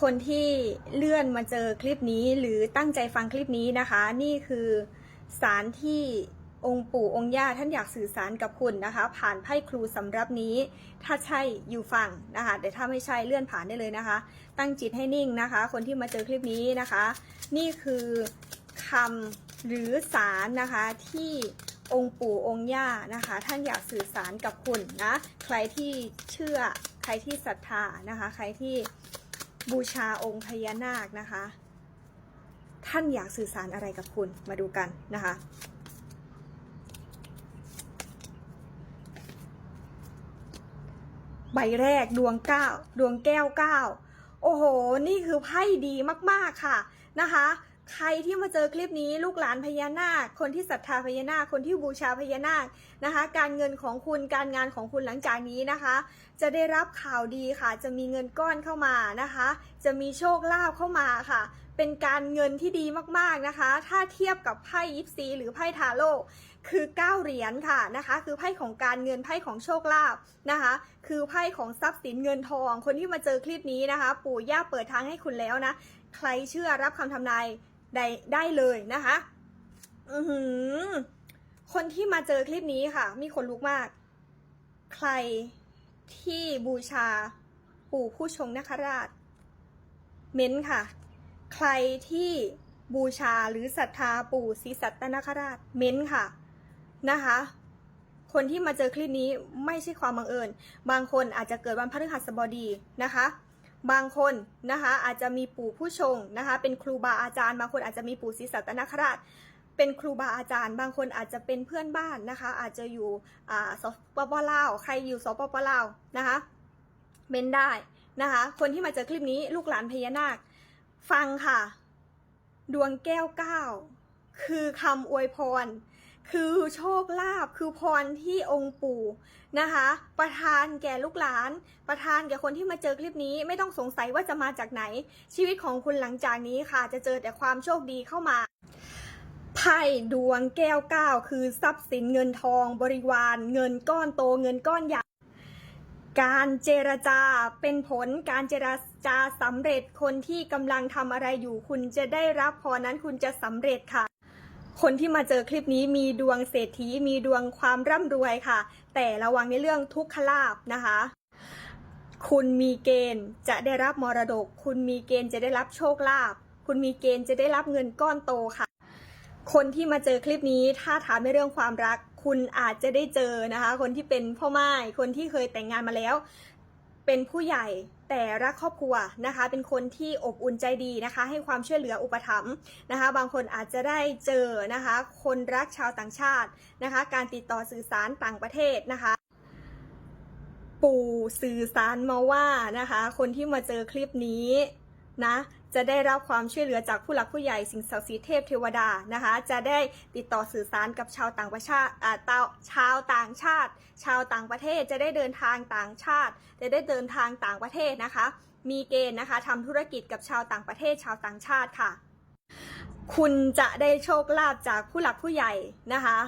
คนที่เลื่อนมาเจอคลิปนี้หรือตั้งใจฟังคลิปนี้นะคะ นี่คือสารที่องค์ปู่องค์ย่าท่านอยากสื่อสารกับคุณนะคะ ผ่านไพ่ครูสำรับนี้ ถ้าใช่อยู่ฟังนะคะแต่ถ้าไม่ใช่เลื่อนผ่านได้เลยนะคะ ตั้งจิตให้นิ่งนะคะ คนที่มาเจอคลิปนี้นะคะ นี่คือคำหรือสารนะคะที่องค์ปู่องค์ย่านะคะ ท่านอยากสื่อสารกับคุณนะ ใครที่เชื่อใครที่ศรัทธานะคะ ใครที่ บูชาองค์พญานาคนะคะ ท่านอยากสื่อสารอะไรกับคุณมาดูกันนะคะใบแรกดวงเก้าดวงแก้วเก้าโอ้โห นี่คือไพ่ดีมาก ๆ ค่ะนะคะ ใครที่มาเจอคลิปนี้ลูกหลานพญานาค คนที่ศรัทธาพญานาค คนที่บูชาพญานาคนะคะ การเงินของคุณการงานของคุณหลังจากนี้นะคะ จะได้รับข่าวดีค่ะ จะมีเงินก้อนเข้ามานะคะ จะมีโชคลาภเข้ามาค่ะ เป็นการเงินที่ดีมากๆนะคะ ถ้าเทียบกับไพ่ยิปซีหรือไพ่ทาโร่คือ9เหรียญค่ะนะคะ คือไพ่ของการเงินไพ่ของโชคลาภนะคะ คือไพ่ของทรัพย์สินเงินทอง คนที่มาเจอคลิปนี้นะคะ ปู่ย่าเปิดทางให้คุณแล้วนะ ใครเชื่อรับคำทำนาย ได้ได้เลยนะคะ อือหือ คนที่มาเจอคลิปนี้ค่ะ มีคนลุกมาก ใครที่บูชาปู่ผู้ชงนคราช เม้นค่ะ ใครที่บูชาหรือศรัทธาปู่ศรีสัตนคราช เม้นค่ะนะคะ คนที่มาเจอคลิปนี้ไม่ใช่ความบังเอิญ บางคนอาจจะเกิดวันพฤหัสบดีนะคะ บางคนนะคะอาจจะมีปู่ผู้ชงนะคะเป็นครูบาอาจารย์บางคนอาจจะมีปู่ศรีสัตนคราช เป็นครูบาอาจารย์ บางคนอาจจะเป็นเพื่อนบ้านนะคะ อาจจะอยู่สปปลาวใครอยู่สปปลาวนะคะเม้นได้นะคะ คนที่มาเจอคลิปนี้ลูกหลานพญานาค ฟังค่ะ ดวงแก้วเก้าคือคำอวยพร คือโชคลาภคือพรที่องค์ปู่นะคะ ประทานแก่ลูกหลาน ประทานแก่คนที่มาเจอคลิปนี้ไม่ต้องสงสัยว่าจะมาจากไหน ชีวิตของคุณหลังจากนี้ค่ะ จะเจอแต่ความโชคดีเข้ามาไพ่ดวงแก้วเก้าคือทรัพย์สินเงินทอง บริวาร เงินก้อนโตเงินก้อนใหญ่การเจรจาเป็นผลการเจรจาสำเร็จคนที่กำลังทำอะไรอยู่ คุณจะได้รับพรนั้นคุณจะสำเร็จค่ะ คนที่มาเจอคลิปนี้มีดวงเศรษฐีมีดวงความร่ำรวยค่ะ แต่ระวังในเรื่องทุกขลาบนะคะ คุณมีเกณฑ์จะได้รับมรดก คุณมีเกณฑ์จะได้รับโชคลาภคุณมีเกณฑ์จะได้รับเงินก้อนโตค่ะ คนที่มาเจอคลิปนี้ถ้าถามในเรื่องความรัก คุณอาจจะได้เจอนะคะ คนที่เป็นพ่อไม้คนที่เคยแต่งงานมาแล้ว เป็นผู้ใหญ่แต่รักครอบครัวนะคะ เป็นคนที่อบอุ่นใจดีนะคะ ให้ความช่วยเหลืออุปถัมภ์นะคะ บางคนอาจจะได้เจอนะคะ คนรักชาวต่างชาตินะคะ การติดต่อสื่อสารต่างประเทศนะคะ ปู่สื่อสารมาว่านะคะ คนที่มาเจอคลิปนี้นะ จะได้รับความช่วยเหลือจากผู้หลักผู้ใหญ่สิ่งศักดิ์สิทธิ์เทพเทวดานะคะ จะได้ติดต่อสื่อสารกับชาวต่างประเทศอ่าตาชาวต่างชาติ ชาวต่างประเทศจะได้เดินทางต่างชาติ จะได้เดินทางต่างประเทศนะคะ มีเกณฑ์นะคะทำธุรกิจกับชาวต่างประเทศ ชาวต่างชาติค่ะ คุณจะได้โชคลาภจากผู้หลักผู้ใหญ่นะคะ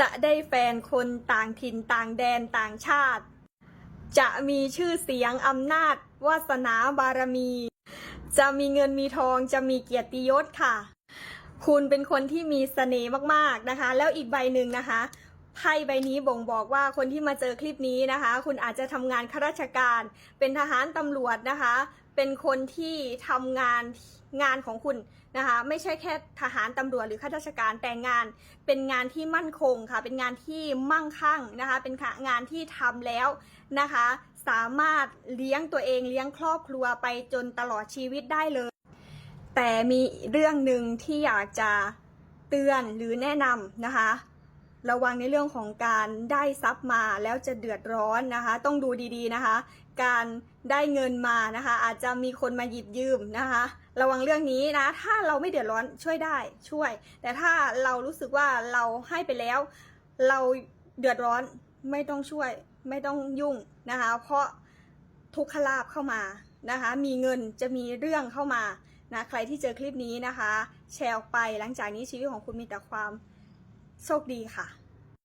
จะได้แฟนคนต่างถิ่นต่างแดนต่างชาติ จะมีชื่อเสียงอำนาจวาสนาบารมี จะมีเงินมีทองจะมีเกียรติยศค่ะ คุณเป็นคนที่มีเสน่ห์มากๆนะคะ แล้วอีกใบหนึ่งนะคะไพ่ใบนี้บ่งบอกว่าคนที่มาเจอคลิปนี้นะคะ คุณอาจจะทำงานข้าราชการ เป็นทหารตำรวจนะคะ เป็นคนที่ทำงานงานของคุณนะคะ ไม่ใช่แค่ทหารตำรวจหรือข้าราชการแต่งาน เป็นงานที่มั่นคงค่ะ เป็นงานที่มั่งคั่งนะคะ เป็นงานที่ทำแล้วนะคะ สามารถเลี้ยงตัวเองเลี้ยงครอบครัวไปจนตลอดชีวิตได้เลย แต่มีเรื่องหนึ่งที่อยากจะเตือนหรือแนะนำนะคะ ระวังในเรื่องของการได้ทรัพย์มาแล้วจะเดือดร้อนนะคะ ต้องดูดีๆนะคะ การได้เงินมานะคะ อาจจะมีคนมาหยิบยืมนะคะ ระวังเรื่องนี้นะ ถ้าเราไม่เดือดร้อนช่วยได้ช่วย แต่ถ้าเรารู้สึกว่าเราให้ไปแล้ว เราเดือดร้อนไม่ต้องช่วย ไม่ต้องยุ่งนะคะ เพราะทุกขลาบเข้ามานะคะ มีเงินจะมีเรื่องเข้ามานะใครที่เจอคลิปนี้นะคะ แชร์ออกไปหลังจากนี้ชีวิตของคุณมีแต่ความโชคดีค่ะ